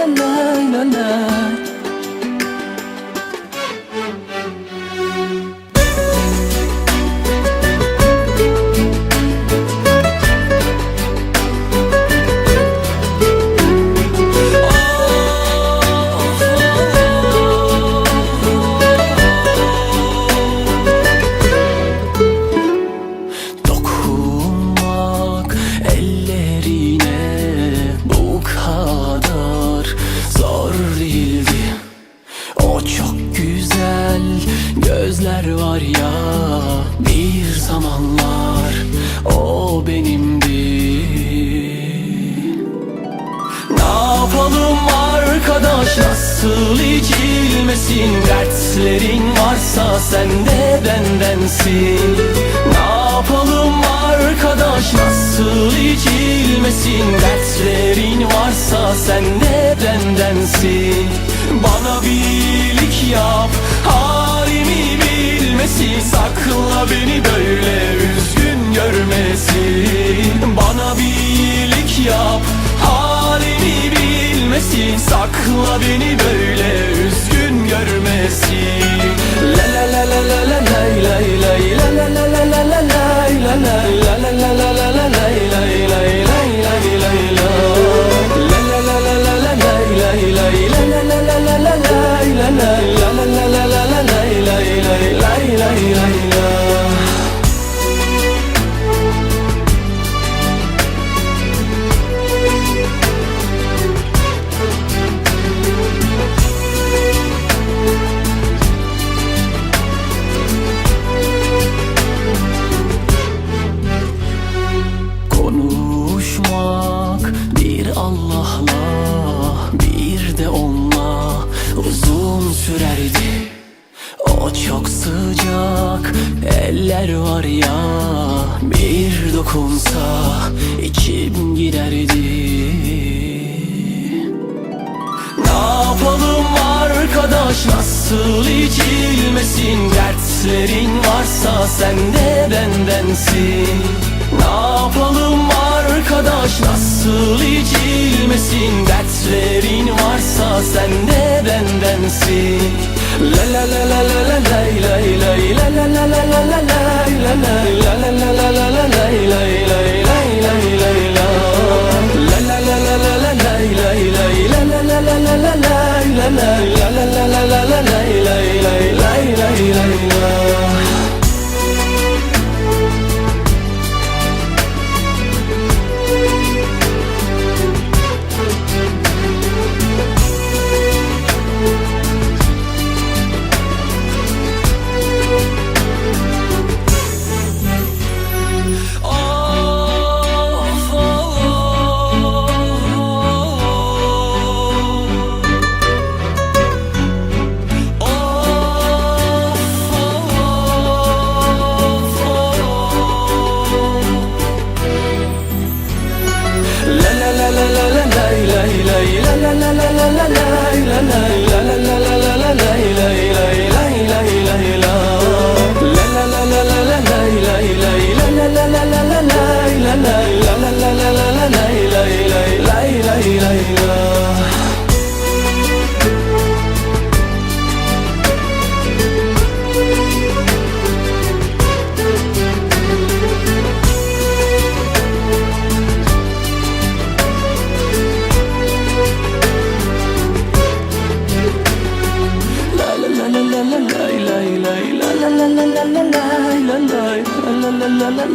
Dokunmak gözler var ya bir zamanlar o benimdi. Ne yapalım arkadaş nasıl içilmesin? Dertlerin varsa sen de bendensin. Ne yapalım arkadaş nasıl içilmesin? Dertlerin varsa sen de bendensin. Bana bir yap halimi bilmesin Sakla beni böyle üzgün görmesin Bana bir iyilik yap halimi bilmesin Sakla beni böyle üzgün görmesin La la la la la la la la la la la la sürerdi. O çok sıcak eller var ya bir dokunsa içim giderdi. Ne yapalım arkadaş nasıl içilmesin? Dertlerin varsa sen de bendensin arkadaş nasıl içilmesin Dertlerin varsa sen de bendensin La la la la la la lay lay lay la la la la la la lay la la la la la la la lay lay lay lay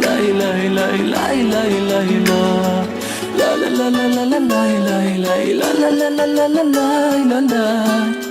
lay lay lay lay lay lay la. La la la la la la lay lay lay la la la la la la lay la lay